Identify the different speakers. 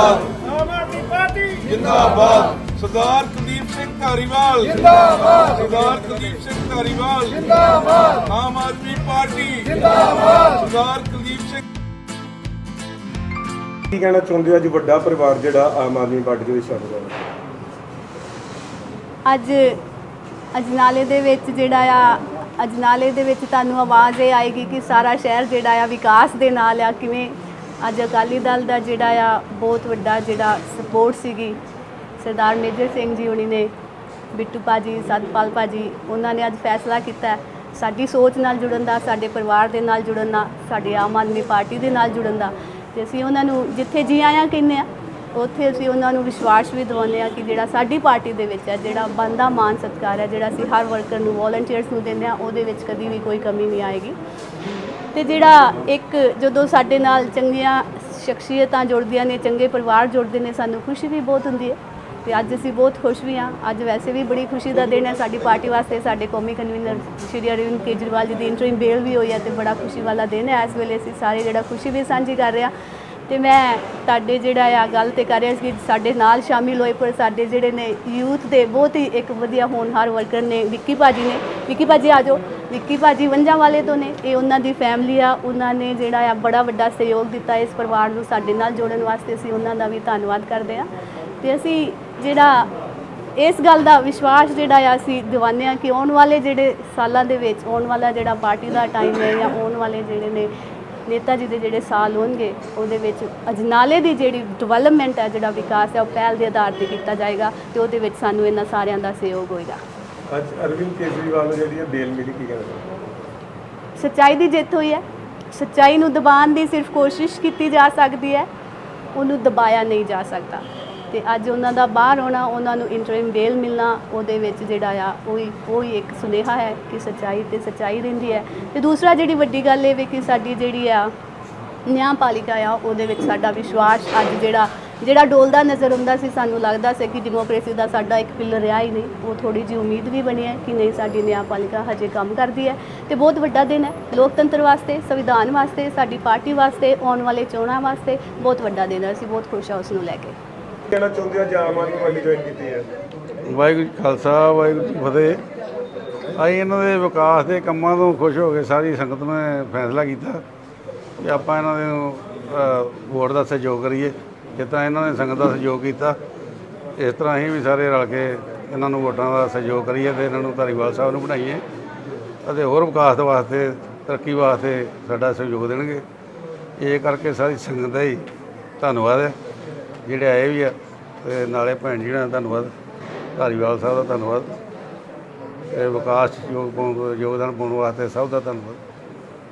Speaker 1: ਆਮ Aadmi Party
Speaker 2: ਜਿੰਦਾਬਾਦ। ਸਰਦਾਰ ਕੁਲਦੀਪ ਸਿੰਘ ਧਾਰੀਵਾਲ। ਜਿੰਦਾਬਾਦ। ਸਰਦਾਰ ਕੁਲਦੀਪ ਸਿੰਘ ਧਾਰੀਵਾਲ। ਜਿੰਦਾਬਾਦ। ਆਮ ਆਦਮੀ ਪਾਰਟੀ। ਜਿੰਦਾਬਾਦ। ਸਰਦਾਰ ਕੁਲਦੀਪ ਸਿੰਘ
Speaker 3: ਕੀ ਕਹਿਣਾ ਚਾਹੁੰਦੇ ਹੋ? ਅੱਜ ਵੱਡਾ ਪਰਿਵਾਰ ਜਿਹੜਾ ਆਮ ਆਦਮੀ ਪਾਰਟੀ ਦੇ ਵਿੱਚ ਸ਼ਾਮਲ ਹੋਇਆ।
Speaker 4: ਅੱਜ ਅਜਨਾਲੇ ਦੇ ਵਿੱਚ ਜਿਹੜਾ ਆ ਅਜਨਾਲੇ ਦੇ ਵਿੱਚ ਤੁਹਾਨੂੰ ਆਵਾਜ਼ ਇਹ ਆਏਗੀ ਕਿ ਸਾਰਾ ਸ਼ਹਿਰ ਜਿਹੜਾ ਆ ਵਿਕਾਸ ਦੇ ਨਾਲ ਆ ਕਿਵੇਂ ਅੱਜ ਅਕਾਲੀ ਦਲ ਦਾ ਜਿਹੜਾ ਆ ਬਹੁਤ ਵੱਡਾ ਜਿਹੜਾ ਸਪੋਰਟ ਸੀਗੀ, ਸਰਦਾਰ ਮੇਜਰ ਸਿੰਘ ਜੀ ਹੁਣੀ ਨੇ, ਬਿੱਟੂ ਭਾਜੀ, ਸਤਪਾਲ ਭਾਜੀ, ਉਹਨਾਂ ਨੇ ਅੱਜ ਫੈਸਲਾ ਕੀਤਾ ਸਾਡੀ ਸੋਚ ਨਾਲ ਜੁੜਨ ਦਾ, ਸਾਡੇ ਪਰਿਵਾਰ ਦੇ ਨਾਲ ਜੁੜਨ ਦਾ, ਸਾਡੇ ਆਮ ਆਦਮੀ ਪਾਰਟੀ ਦੇ ਨਾਲ ਜੁੜਨ ਦਾ, ਤੇ ਅਸੀਂ ਉਹਨਾਂ ਨੂੰ ਜਿੱਥੇ ਜੀ ਆਇਆਂ ਕਹਿੰਦੇ ਆ ਉੱਥੇ ਅਸੀਂ ਉਹਨਾਂ ਨੂੰ ਵਿਸ਼ਵਾਸ ਵੀ ਦਿਵਾਉਂਦੇ ਆ ਕਿ ਜਿਹੜਾ ਸਾਡੀ ਪਾਰਟੀ ਦੇ ਵਿੱਚ ਹੈ, ਜਿਹੜਾ ਬੰਦਾ ਮਾਨ ਸਤਕਾਰ ਹੈ, ਜਿਹੜਾ ਅਸੀਂ ਹਰ ਵਰਕਰ ਨੂੰ ਵੋਲੰਟੀਅਰਸ ਨੂੰ ਦਿੰਦੇ ਆ ਉਹਦੇ ਵਿੱਚ ਕਦੀ ਵੀ ਕੋਈ ਕਮੀ ਨਹੀਂ ਆਏਗੀ। ਤੇ ਜਿਹੜਾ ਇੱਕ ਜਦੋਂ ਸਾਡੇ ਨਾਲ ਚੰਗੀਆਂ ਸ਼ਖਸੀਅਤਾਂ ਜੁੜਦੀਆਂ ਨੇ, ਚੰਗੇ ਪਰਿਵਾਰ ਜੁੜਦੇ ਨੇ, ਸਾਨੂੰ ਖੁਸ਼ੀ ਵੀ ਬਹੁਤ ਹੁੰਦੀ ਹੈ ਤੇ ਅੱਜ ਅਸੀਂ ਬਹੁਤ ਖੁਸ਼ ਵੀ ਹਾਂ। ਅੱਜ ਵੈਸੇ ਵੀ ਬੜੀ ਖੁਸ਼ੀ ਦਾ ਦਿਨ ਹੈ ਸਾਡੀ ਪਾਰਟੀ ਵਾਸਤੇ, ਸਾਡੇ ਕੌਮੀ ਕਨਵੀਨਰ ਸ਼੍ਰੀ ਅਰਵਿੰਦ ਕੇਜਰੀਵਾਲ ਜੀ ਦੀ ਇੰਟਰਿਮ ਬੇਲ ਵੀ ਹੋਈ ਹੈ ਤੇ ਬੜਾ ਖੁਸ਼ੀ ਵਾਲਾ ਦਿਨ ਹੈ। ਇਸ ਵੇਲੇ ਅਸੀਂ ਸਾਰੇ ਜਿਹੜਾ ਖੁਸ਼ੀ ਵੀ ਸਾਂਝੀ ਕਰ ਰਹੇ ਹਾਂ। ਤੇ ਮੈਂ ਤੁਹਾਡੇ ਜਿਹੜਾ ਆ ਗੱਲ ਤੇ ਕਰ ਰਿਹਾ ਸੀ ਸਾਡੇ ਨਾਲ ਸ਼ਾਮਿਲ ਹੋਏ ਪਰ ਸਾਡੇ ਜਿਹੜੇ ਨੇ ਯੂਥ ਦੇ ਬਹੁਤ ਹੀ ਇੱਕ ਵਧੀਆ ਹੋਣਹਾਰ ਵਰਕਰ ਨੇ ਵਿੱਕੀ ਭਾਜੀ ਨੇ। ਵਿੱਕੀ ਭਾਜੀ ਆ ਜਾਓ। ਵਿੱਕੀ ਭਾਜੀ ਵੰਜਾਂ ਵਾਲੇ ਤੋਂ ਨੇ। ਇਹ ਉਹਨਾਂ ਦੀ ਫੈਮਿਲੀ ਆ। ਉਹਨਾਂ ਨੇ ਜਿਹੜਾ ਆ ਬੜਾ ਵੱਡਾ ਸਹਿਯੋਗ ਦਿੱਤਾ ਇਸ ਪਰਿਵਾਰ ਨੂੰ ਸਾਡੇ ਨਾਲ ਜੋੜਨ ਵਾਸਤੇ। ਅਸੀਂ ਉਹਨਾਂ ਦਾ ਵੀ ਧੰਨਵਾਦ ਕਰਦੇ ਹਾਂ। ਤੇ ਅਸੀਂ ਜਿਹੜਾ ਇਸ ਗੱਲ ਦਾ ਵਿਸ਼ਵਾਸ ਜਿਹੜਾ ਆ, ਅਸੀਂ ਦਿਵਾਉਂਦੇ ਆ ਕਿ ਆਉਣ ਵਾਲੇ ਜਿਹੜੇ ਸਾਲਾਂ ਦੇ ਵਿੱਚ, ਆਉਣ ਵਾਲਾ ਜਿਹੜਾ ਪਾਰਟੀ ਦਾ ਟਾਈਮ ਹੈ ਜਾਂ ਆਉਣ ਵਾਲੇ ਜਿਹੜੇ ਨੇ ਨੇਤਾ ਜੀ ਦੇ ਜਿਹੜੇ ਸਾਲ ਹੋਣਗੇ, ਉਹਦੇ ਵਿੱਚ ਅਜਨਾਲੇ ਦੀ ਜਿਹੜੀ ਡਿਵੈਲਪਮੈਂਟ ਹੈ, ਜਿਹੜਾ ਵਿਕਾਸ ਹੈ, ਉਹ ਪਹਿਲ ਦੇ ਆਧਾਰ ਤੇ ਕੀਤਾ ਜਾਏਗਾ ਤੇ ਉਹਦੇ ਵਿੱਚ ਸਾਨੂੰ ਇਹਨਾਂ ਸਾਰਿਆਂ ਦਾ ਸਹਿਯੋਗ ਹੋਏਗਾ।
Speaker 3: ਅੱਜ ਅਰਵਿੰਦ ਕੇਜਰੀਵਾਲ ਨੂੰ ਜਿਹੜੀ ਹੈ ਬੇਲ ਮਿਲੀ, ਕੀ ਕਹਿਣਾ
Speaker 4: ਸੱਚਾਈ ਦੀ ਜਿੱਤ ਹੋਈ ਹੈ। ਸੱਚਾਈ ਨੂੰ ਦਬਾਉਣ ਦੀ ਸਿਰਫ ਕੋਸ਼ਿਸ਼ ਕੀਤੀ ਜਾ ਸਕਦੀ ਹੈ। ਉਹਨੂੰ ਦਬਾਇਆ ਨਹੀਂ ਜਾ ਸਕਦਾ। ਤੇ ਅੱਜ ਉਹਨਾਂ ਦਾ ਬਾਹਰ ਹੋਣਾ ਉਹਨਾਂ ਨੂੰ ਇੰਟਰਿਮ ਬੇਲ ਮਿਲਣਾ, ਉਹਦੇ ਵਿੱਚ ਜਿਹੜਾ ਆ, ਉਹੀ ਹੀ ਇੱਕ ਸੁਨੇਹਾ ਹੈ ਕਿ ਸੱਚਾਈ ਤੇ ਸੱਚਾਈ ਰਹਿੰਦੀ ਹੈ। ਤੇ ਦੂਸਰਾ ਜਿਹੜੀ ਵੱਡੀ ਗੱਲ ਇਹ ਵੀ ਕਿ ਸਾਡੀ ਜਿਹੜੀ ਆ ਨਿਆਂ ਪਾਲਿਕਾ ਆ, ਉਹਦੇ ਵਿੱਚ ਸਾਡਾ ਵਿਸ਼ਵਾਸ ਅੱਜ ਜਿਹੜਾ ਜਿਹੜਾ ਡੋਲਦਾ ਨਜ਼ਰ ਆਉਂਦਾ ਸੀ ਸਾਨੂੰ ਲੱਗਦਾ ਸੀ ਕਿ ਡੈਮੋਕ੍ਰੇਸੀ ਦਾ ਸਾਡਾ ਇੱਕ ਪਿੱਲਰ ਰਿਹਾ ਹੀ ਨਹੀਂ। ਉਹ ਥੋੜੀ ਜਿਹੀ ਉਮੀਦ ਵੀ ਬਣੀ ਹੈ ਕਿ ਨਹੀਂ ਸਾਡੀ ਨਿਆਂਪਾਲਿਕਾ ਹਜੇ ਕੰਮ ਕਰਦੀ ਹੈ। ਤੇ ਬਹੁਤ ਵੱਡਾ ਦਿਨ ਹੈ। ਲੋਕਤੰਤਰ ਵਾਸਤੇ ਸੰਵਿਧਾਨ ਵਾਸਤੇ ਸਾਡੀ ਪਾਰਟੀ ਵਾਸਤੇ ਆਉਣ ਵਾਲੇ ਚੋਣਾਂ ਵਾਸਤੇ ਬਹੁਤ ਵੱਡਾ ਦਿਨ ਹੈ। ਅਸੀਂ ਬਹੁਤ ਖੁਸ਼ ਹਾਂ ਉਸ ਨੂੰ ਲੈ ਕੇ।
Speaker 3: ਕਹਿਣਾ ਚਾਹੁੰਦੇ ਅੱਜ ਆਮ ਆਦਮੀ ਪਾਰਟੀ ਜੁਆਇਨ ਕੀਤੀ ਹੈ?
Speaker 5: ਵਾਹਿਗੁਰੂ ਜੀ ਖਾਲਸਾ ਵਾਹਿਗੁਰੂ ਜੀ ਫਤਿਹ। ਅਸੀਂ ਇਹਨਾਂ ਦੇ ਵਿਕਾਸ ਦੇ ਕੰਮਾਂ ਤੋਂ ਖੁਸ਼ ਹੋ ਕੇ ਸਾਰੀ ਸੰਗਤ ਨੇ ਫੈਸਲਾ ਕੀਤਾ ਕਿ ਆਪਾਂ ਇਹਨਾਂ ਦੇ ਨੂੰ, ਵੋਟ ਦਾ ਸਹਿਯੋਗ ਕਰੀਏ। ਜਿਸ ਤਰ੍ਹਾਂ ਇਹਨਾਂ ਨੇ ਸੰਗਤ ਦਾ ਸਹਿਯੋਗ ਕੀਤਾ। ਇਸ ਤਰ੍ਹਾਂ ਅਸੀਂ ਵੀ ਸਾਰੇ ਰਲ ਕੇ ਇਹਨਾਂ ਨੂੰ ਵੋਟਾਂ ਦਾ ਸਹਿਯੋਗ ਕਰੀਏ ਤੇ ਇਹਨਾਂ ਨੂੰ ਧਾਰੀਵਾਲ ਸਾਹਿਬ ਨੂੰ ਬਣਾਈਏ ਅਤੇ ਹੋਰ ਵਿਕਾਸ ਦੇ ਵਾਸਤੇ, ਤਰੱਕੀ ਵਾਸਤੇ ਸਾਡਾ ਸਹਿਯੋਗ ਦੇਣਗੇ। ਇਹ ਕਰਕੇ ਸਾਰੀ ਸੰਗਤ ਦਾ ਹੀ ਧੰਨਵਾਦ ਹੈ। ਜਿਹੜੇ ਆਏ ਵੀ ਆ ਤੇ ਨਾਲੇ ਭੈਣ ਜੀ ਦਾ ਧੰਨਵਾਦ, ਧਾਰੀਵਾਲ ਸਾਹਿਬ ਦਾ ਧੰਨਵਾਦ। ਇਹ ਵਿਕਾਸ 'ਚ ਯੋਗ ਪਾਉਣ, ਯੋਗਦਾਨ ਪਾਉਣ ਵਾਸਤੇ ਸਭ ਦਾ ਧੰਨਵਾਦ।